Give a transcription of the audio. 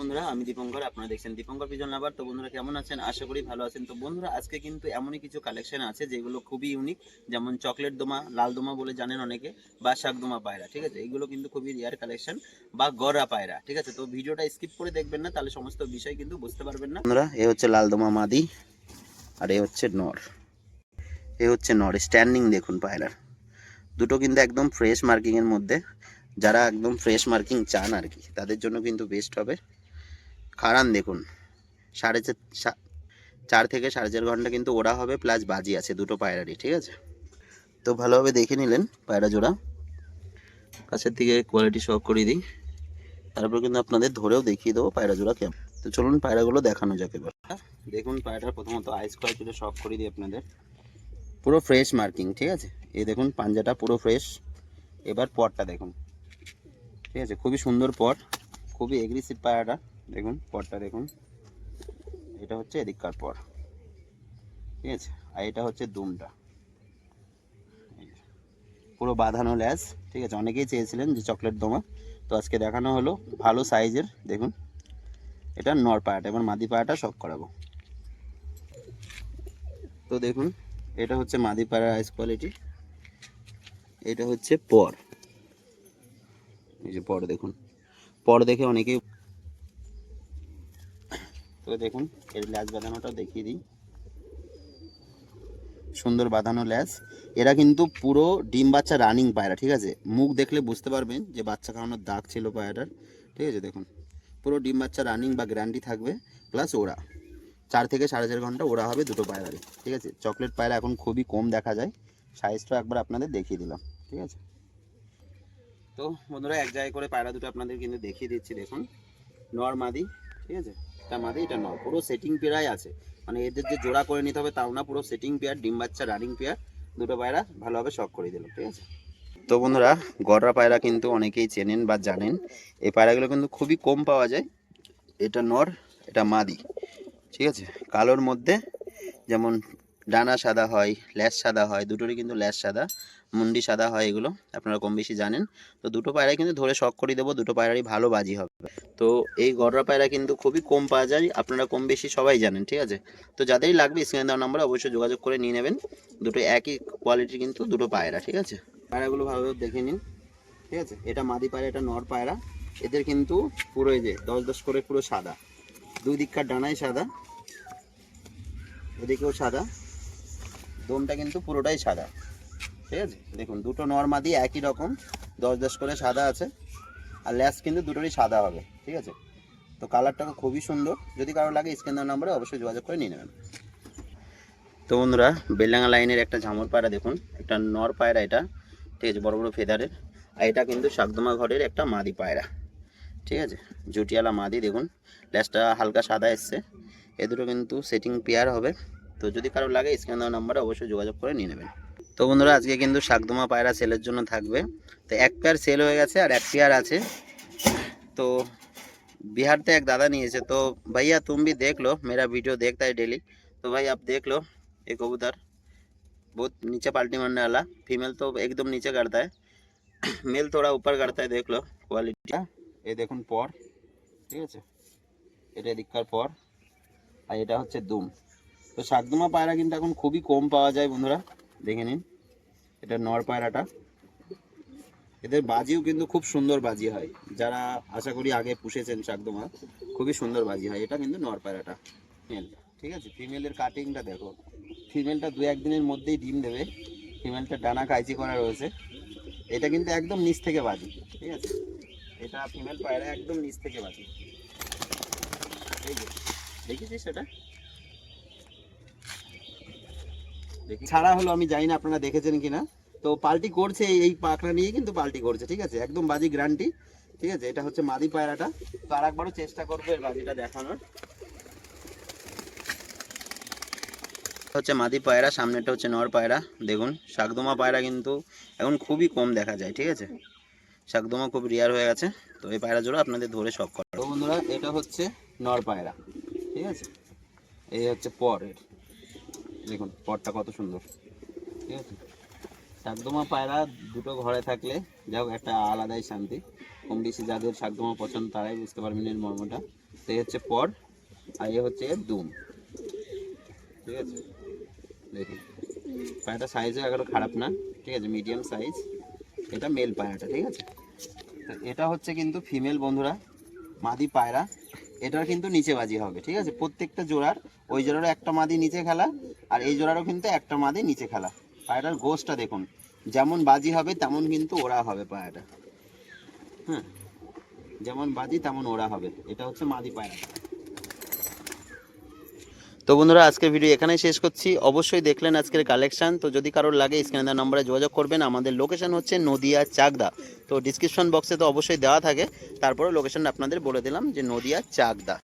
বন্ধুরা, আমি দীপঙ্কর, আপনারা দেখছেন দীপঙ্কর পিজন লাভার তো বন্ধুরা, কেমন আছেন? আশা করি ভালো আছেন। তো বন্ধুরা, আজকে কিন্তু এমনই কিছু কালেকশন আছে যেগুলো খুবই ইউনিক যেমন চকলেট দোমা, লাল দোমা বলে জানেন অনেকে, বা শাক দোমা পায়রা, ঠিক আছে? এগুলো কিন্তু খুবই রিয়ার কালেকশন বা গড়া পায়রা, ঠিক আছে? তো ভিডিওটা স্কিপ করে দেখবেন না, তাহলে সমস্ত বিষয় কিন্তু বুঝতে পারবেন না। বন্ধুরা, এ হচ্ছে লাল দোমা মাদি, আর এ হচ্ছে নর। এ হচ্ছে নর স্ট্যান্ডিং দেখুন পায়রার। দুটো কিন্তু একদম ফ্রেশ মার্কিংয়ের মধ্যে, যারা একদম ফ্রেশ মার্কিং চান আর কি, তাদের জন্য কিন্তু বেস্ট হবে। খাড়ান দেখুন। সাড়ে চার থেকে সাড়ে চার ঘণ্টা কিন্তু ওরা হবে প্লাস বাজি আছে, দুটো পায়রারই, ঠিক আছে? তো ভালোভাবে দেখে নিলেন পায়রা জোড়া। কাছের থেকে কোয়ালিটি শখ করিয়ে দিই। তারপর কিন্তু আপনাদের ধরেও দেখিয়ে দেবো পায়রা জোড়া কেমন। তো চলুন পায়রাগুলো দেখানো যাক এবার। দেখুন পায়রাটা প্রথমত আইস কোয়ালিটিটা শখ করিয়ে দিই আপনাদের। পুরো ফ্রেশ মার্কিং ঠিক আছে? এই দেখুন পাঞ্জাটা পুরো ফ্রেশ এবার পটটা দেখুন। ঠিক আছে? খুবই সুন্দর পট, খুবই এগ্রেসিভ পায়রাটা। দেখুন পটটা দেখুন। এটা হচ্ছে এদিককার পর। ঠিক আছে? আর এটা হচ্ছে দুমটা। পুরো বাঁধানো ল্যাস, ঠিক আছে? অনেকেই চেয়েছিলেন যে চকলেট দোমা। তো আজকে দেখানো হলো ভালো সাইজের, দেখুন। এটা নর পায়াটা এবার মাদি পায়াটা শখ করাবো। তো দেখুন, এটা হচ্ছে মাদি পায়রার আইস কোয়ালিটি এটা হচ্ছে পর। এই যে পর দেখুন। পর দেখে অনেকেই তো দেখুন। এর ল্যাস বাঁধানোটা দেখিয়ে দিই। সুন্দর বাঁধানো ল্যাস। এরা কিন্তু পুরো ডিম বাচ্চা রানিং পায়রা, ঠিক আছে? মুখ দেখলে বুঝতে পারবেন যে বাচ্চা খাওয়ানোর দাগ ছিল পায়রাটার, ঠিক আছে? দেখুন, পুরো ডিম বাচ্চা রানিং বা গ্যারান্টি থাকবে, প্লাস ওরা চার থেকে সাড়ে চার ঘণ্টা ওরা হবে দুটো পায়রারই, ঠিক আছে? চকলেট পায়রা এখন খুবই কম দেখা যায়। সাইজটা একবার আপনাদের দেখিয়ে দিলাম, ঠিক আছে? তো বন্ধুরা, এক জায়গায় করে পায়রা দুটো আপনাদের কিন্তু দেখিয়ে দিচ্ছি, দেখুন। নর মাদি ঠিক আছে? এটা মাদি এটা নর পুরো সেটিং পেয়ারাই আছে। মানে এদের যে জোড়া করে নিতে হবে তাও না, পুরো সেটিং পেয়ার ডিম বাচ্চা রানিং পেয়ার দুটো পায়রা ভালোভাবে শখ করে দিল, ঠিক আছে? তো বন্ধুরা গড়রা পায়রা কিন্তু অনেকেই চেনেন বা জানেন। এই পায়রাগুলো কিন্তু খুবই কম পাওয়া যায়। এটা নর, এটা মাদি, ঠিক আছে? কালোর মধ্যে যেমন ডানা সাদা হয়, ল্যাস সাদা হয়, দুটোরই কিন্তু ল্যাস সাদা, মুন্ডি সাদা হয় এগুলো, আপনারা কম বেশি জানেন। তো দুটো পায়রাই কিন্তু ধরে শখ করে দেবো, দুটো পায়রারই ভালো বাজি হবে। তো এই গড়রা পায়রা কিন্তু খুবই কম পাওয়া যায়, আপনারা কম বেশি সবাই জানেন, ঠিক আছে? তো যাদেরই লাগবে স্ক্রিনে দেওয়ার নাম্বারে অবশ্যই যোগাযোগ করে নিয়ে নেবেন। দুটো একই কোয়ালিটির কিন্তু দুটো পায়রা, ঠিক আছে? পায়রাগুলো ভালোভাবে দেখে নিন, ঠিক আছে? এটা মাদি পায়রা, এটা নর পায়রা, এদের কিন্তু পুরো এই যে দশ দশ করে পুরো সাদা। দুই দিককার ডানাই সাদা, এদিকেও সাদা। দমটা কিন্তু পুরোটাই সাদা। ঠিক আছে? দেখুন, দুটো নর্মাদি একই রকম, দশ দশ করে সাদা আছে, আর ল্যাস কিন্তু দুটোরই সাদা হবে, ঠিক আছে? তো কালারটা খুবই সুন্দর। যদি কারও লাগে স্ক্রিন দেওয়ার নাম্বারে অবশ্যই যোগাযোগ করে নিয়ে নেবেন। তো বন্ধুরা, বেলডাঙ্গা লাইনের একটা ঝামর পায়রা দেখুন, একটা নর পায়রা এটা, ঠিক আছে? বড় বড় ফেদারের আর এটা কিন্তু শাকদমা ঘরের একটা মাদি পায়রা, ঠিক আছে? জুটিয়ালা মাদি, দেখুন ল্যাসটা হালকা সাদা এসছে। এ দুটো কিন্তু সেটিং পেয়ার হবে। তো যদি কারো লাগে স্ক্রিন দেওয়ার নাম্বারে অবশ্যই যোগাযোগ করে নিয়ে নেবেন তো বন্ধুরা আজকে কিন্তু শাকদমা পায়রা সেলের জন্য থাকবে তো এক পেয়ার সেল হয়ে গেছে আর এক পেয়ার আছে তো बिहार से एक दादा नहीं है तो भैया तुम भी देख लो मेरा वीडियो देखता है डेली तो भाई आप देख लो ये कबूतर बहुत नीचे पाल्टी मारने वाला फीमेल तो एकदम नीचे करता है मेल थोड़ा ऊपर करता है देख लो क्वालिटी ये দেখুন পর ঠিক আছে এটা এদিককার পর আর এটা হচ্ছে দুম তো শাকদুমা পায়রা কিন্তু এখন খুবই কম পাওয়া যায় বন্ধুরা। দেখে নিন। এটা নর পায়রাটা। এদের বাজিও কিন্তু খুব সুন্দর বাজি হয়। যারা আশা করি আগে পুষেছেন শাকদমা খুবই সুন্দর বাজি হয়। এটা কিন্তু নর পায়রাটা। ফিমেল ঠিক আছে? ফিমেলের কাটিংটা দেখো। ফিমেলটা দু একদিনের মধ্যেই ডিম দেবে। ফিমেলটা ডানা কাইচি করা রয়েছে। এটা কিন্তু একদম নিচ থেকে বাজি। ঠিক আছে? এটা ফিমেল পায়রা একদম নিচ থেকে বাজি। দেখেছিস সেটা দেখি ছাড়া হলো আমি জানি না আপনারা দেখেছেন কিনা। তো পাল্টি করছে এই- এই পাকড়া নিয়ে কিন্তু পাল্টি করছে, ঠিক আছে? একদম বাজি গ্যারান্টি ঠিক আছে? এটা হচ্ছে মাদি পায়রাটা। তো আর একবারও চেষ্টা করব এর বাজিটা দেখানোর। হচ্ছে মাদি পায়রা, সামনেটা হচ্ছে নর পায়রা। দেখুন, শাকদমা পায়রা কিন্তু এখন খুবই কম দেখা যায়, ঠিক আছে? শাকদমা খুব রিয়ার হয়ে গেছে। তো এই পায়রা জোড়া আপনাদের ধরে শখ করা। বন্ধুরা, এটা হচ্ছে নর পায়রা, ঠিক আছে? এই হচ্ছে পর এর দেখুন পরটা কত সুন্দর। ঠিক আছে? শাকদমা পায়রা দুটো ঘরে থাকলে যাও একটা আলাদাই শান্তি। কম বেশি যাদের শাকদমা পছন্দ, তারাই বুঝতে পারবেন এর মর্মটা। তো হচ্ছে পর আর এ হচ্ছে দুম। ঠিক আছে? দেখুন, পায়রাটা সাইজও এগারো খারাপ না। ঠিক আছে? মিডিয়াম সাইজ এটা মেল পায়রাটা, ঠিক আছে? তো এটা হচ্ছে কিন্তু ফিমেল বন্ধুরা, মাদি পায়রা। এটার কিন্তু নিচে বাজি হবে, ঠিক আছে? প্রত্যেকটা জোড়ার ওই জোড়ারও একটা মাদি নিচে খেলা, আর এই জোড়ারও কিন্তু একটা মাদি নিচে খেলা। পায়রার গোসটা দেখুন, যেমন বাজি হবে তেমন কিন্তু ওরা হবে পায়রাটা। হ্যাঁ যেমন বাজি তেমন ওরা হবে। এটা হচ্ছে মাদি পায়রা তো বন্ধুরা, আজকের ভিডিও এখানেই শেষ করছি। অবশ্যই দেখলেন আজকের কালেকশান তো যদি কারোর লাগে স্ক্রিনে নম্বরে যোগাযোগ করবেন। আমাদের লোকেশন হচ্ছে নদিয়া চাকদা। তো ডিসক্রিপশন বক্সে তো অবশ্যই দেওয়া থাকে। তারপরে লোকেশন আপনাদের বলে দিলাম যে নদিয়া চাকদা।